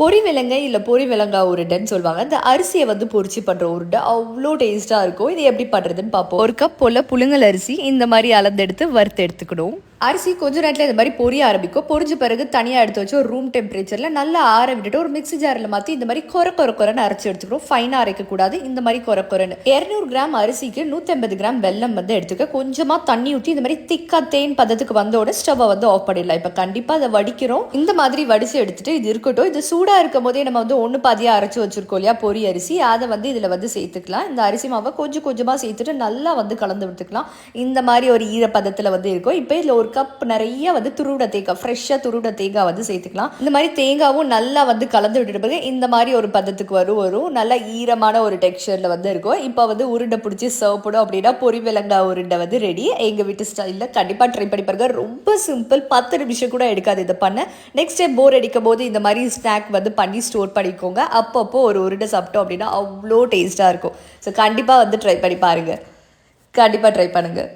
பொரி விலங்கை இல்லை பொரி விலங்கா உருண்டைன்னு சொல்லுவாங்க. இந்த அரிசியை வந்து பொறிச்சு பண்ணுற உருண்டை அவ்வளோ டேஸ்ட்டாக இருக்கும். இது எப்படி பண்ணுறதுன்னு பார்ப்போம். ஒரு கப் போல் புழுங்கல் அரிசி இந்த மாதிரி அளந்தெடுத்து வறுத்து எடுத்துக்கணும். அரிசி கொஞ்சம் நேரத்தில் இந்த மாதிரி பொரிய ஆரம்பிக்கும். பொரிஞ்ச பிறகு தனியாக எடுத்து வச்சு ஒரு ரூம் டெம்பரேச்சரில் நல்லா ஆற விட்டுட்டு ஒரு மிக்ஸி ஜாரில் மாற்றி இந்த மாதிரி கொர கொர கொரன்னு அரைச்சி எடுத்துக்கிறோம் ஃபைனாக அரைக்கக்கூடாது இந்த மாதிரி கொர கொரன்னு. இரநூறு கிராம் அரிசிக்கு நூற்றம்பது கிராம் வெல்லம் வந்து எடுத்துக்க. கொஞ்சமாக தண்ணி ஊற்றி இந்த மாதிரி திக்கா தேன் பதத்துக்கு வந்தோட ஸ்டவ்வை வந்து ஆஃப் பண்ணிடலாம். இப்போ கண்டிப்பாக அதை வடிக்கிறோம். இந்த மாதிரி வடித்து எடுத்துட்டு இது இருக்கட்டும். இது சூடாக இருக்கும் போதே நம்ம வந்து ஒன்று பாதியாக அரைச்சி வச்சிருக்கோம் இல்லையா பொரி அரிசி. அதை வந்து இதில் வந்து சேர்த்துக்கலாம். இந்த அரிசி மாவை கொஞ்சம் கொஞ்சமாக சேர்த்துட்டு நல்லா வந்து கலந்து விட்டுக்கலாம். இந்த மாதிரி ஒரு ஈரப்பதத்தில் வந்து இருக்கும். இப்போ இதில் ஒரு கப் நிறைய வந்து துருவிட தேங்காய் ஃப்ரெஷ்ஷாக துருவிட தேங்காய் வந்து சேர்த்துக்கலாம். இந்த மாதிரி தேங்காவும் நல்லா வந்து கலந்து விட்டுட்டு பிறகு இந்த மாதிரி ஒரு பதத்துக்கு வரும் வரும். நல்லா ஈரமான ஒரு டெக்ஸ்சரில் வந்து இருக்கும். இப்போ வந்து உருண்டை பிடிச்சி சர்வ் பண்ணும் அப்படின்னா பொரி விலங்காய் உருண்டை வந்து ரெடி எங்கள் வீட்டு ஸ்டைலில் கண்டிப்பாக ட்ரை பண்ணி பாருங்க. ரொம்ப சிம்பிள் பத்து நிமிஷம் கூட எடுக்காது இதை பண்ண. நெக்ஸ்ட் டைம் போர் அடிக்கும் போது இந்த மாதிரி ஸ்நாக் வந்து பண்ணி ஸ்டோர் பண்ணிக்கோங்க. அப்பப்போ ஒரு உருண்டை சாப்பிட்டோம் அப்படின்னா அவ்வளோ டேஸ்ட்டாக இருக்கும். ஸோ கண்டிப்பாக வந்து ட்ரை பண்ணி பாருங்கள் கண்டிப்பாக ட்ரை பண்ணுங்கள்